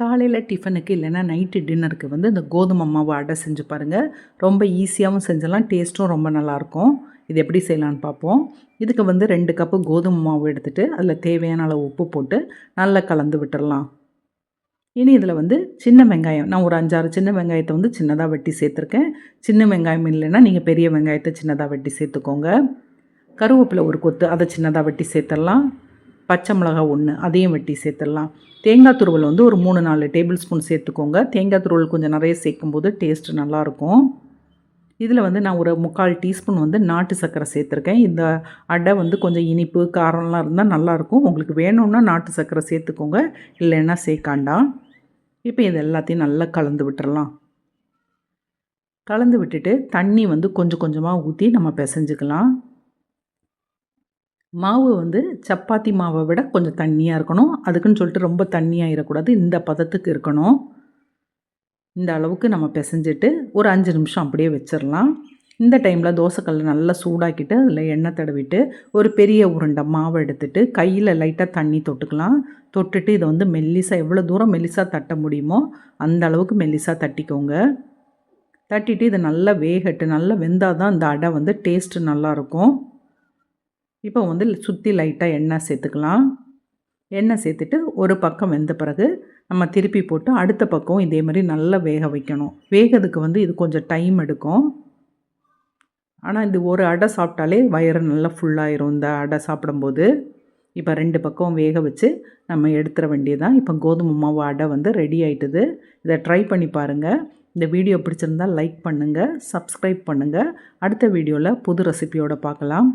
காலையில் டிஃபனுக்கு இல்லைன்னா நைட்டு டின்னருக்கு வந்து இந்த கோதுமை மாவு அடை செஞ்சு பாருங்கள் ரொம்ப ஈஸியாகவும் செஞ்சலாம் டேஸ்ட்டும் ரொம்ப நல்லாயிருக்கும். இது எப்படி செய்யலான்னு பார்ப்போம். இதுக்கு வந்து ரெண்டு கப்பு கோதுமை மாவு எடுத்துகிட்டு அதில் தேவையான அளவு உப்பு போட்டு நல்லா கலந்து விட்டுடலாம் இனி இதில் வந்து சின்ன வெங்காயம் நான் ஒரு அஞ்சாறு சின்ன வெங்காயத்தை வந்து சின்னதாக வெட்டி சேர்த்துருக்கேன். சின்ன வெங்காயம் இல்லைன்னா நீங்கள் பெரிய வெங்காயத்தை சின்னதாக வெட்டி சேர்த்துக்கோங்க. கருவேப்பிலை ஒரு கொத்து அதை சின்னதாக வெட்டி சேர்த்துடலாம். பச்சை மிளகா ஒன்று அதையும் வெட்டி சேர்த்துடலாம். தேங்காய் துருவல் வந்து ஒரு மூணு நாலு டேபிள் ஸ்பூன் சேர்த்துக்கோங்க. தேங்காய் துருவல் கொஞ்சம் நிறைய சேர்க்கும்போது டேஸ்ட்டு நல்லாயிருக்கும். இதில் வந்து நான் ஒரு முக்கால் டீஸ்பூன் வந்து நாட்டு சர்க்கரை சேர்த்துருக்கேன். இந்த அடை வந்து கொஞ்சம் இனிப்பு காரம்லாம் இருந்தால் நல்லாயிருக்கும். உங்களுக்கு வேணும்னா நாட்டு சர்க்கரை சேர்த்துக்கோங்க. இல்லைன்னா சேர்க்காண்டாம் இப்போ இது எல்லாத்தையும் நல்லா கலந்து விட்டுறலாம் கலந்து விட்டுட்டு தண்ணி வந்து கொஞ்சம் கொஞ்சமாக ஊற்றி நம்ம பிசைஞ்சுக்கலாம். மாவு வந்து சப்பாத்தி மாவை விட கொஞ்சம் தண்ணியாக இருக்கணும். அதுக்குன்னு சொல்லிட்டு ரொம்ப தண்ணியாக இருக்கக்கூடாது இந்த பதத்துக்கு இருக்கணும். இந்த அளவுக்கு நம்ம பிசைஞ்சிட்டு ஒரு அஞ்சு நிமிஷம் அப்படியே வச்சிடலாம் இந்த டைமில் தோசைக்கல்லை நல்லா சூடாக்கிட்டு அதில் எண்ணெய் தடவிட்டு ஒரு பெரிய உருண்டை மாவை எடுத்துட்டு கையில் லைட்டாக தண்ணி தொட்டுக்கலாம். தொட்டுட்டு இதை வந்து மெல்லிசாக எவ்வளோ தூரம் மெல்லிசாக தட்ட முடியுமோ அந்த அளவுக்கு மெல்லிசாக தட்டிக்கோங்க. தட்டிட்டு இதை நல்லா வேகட்டு நல்லா வெந்தால் தான் இந்த அடை வந்து டேஸ்ட்டு நல்லாயிருக்கும் இப்போ வந்து சுற்றி லைட்டாக எண்ணெய் சேர்த்துக்கலாம். எண்ணெய் சேர்த்துட்டு ஒரு பக்கம் வெந்த பிறகு நம்ம திருப்பி போட்டு அடுத்த பக்கம் இதே மாதிரி நல்லா வேக வைக்கணும். வேகிறதுக்கு வந்து இது கொஞ்சம் டைம் எடுக்கும். ஆனால் இது ஒரு அடை சாப்பிட்டாலே வயிறு நல்லா ஃபுல்லாயிரும் இந்த அடை சாப்பிடும்போது இப்போ ரெண்டு பக்கம் வேக வச்சு நம்ம எடுத்துட வேண்டியதான் இப்போ கோதுமை மாவு அடை வந்து ரெடி ஆயிட்டுது. இதை ட்ரை பண்ணி பாருங்கள் இந்த வீடியோ பிடிச்சிருந்தால் லைக் பண்ணுங்கள் சப்ஸ்கிரைப் பண்ணுங்கள் அடுத்த வீடியோவில் புது ரெசிபியோடு பார்க்கலாம்.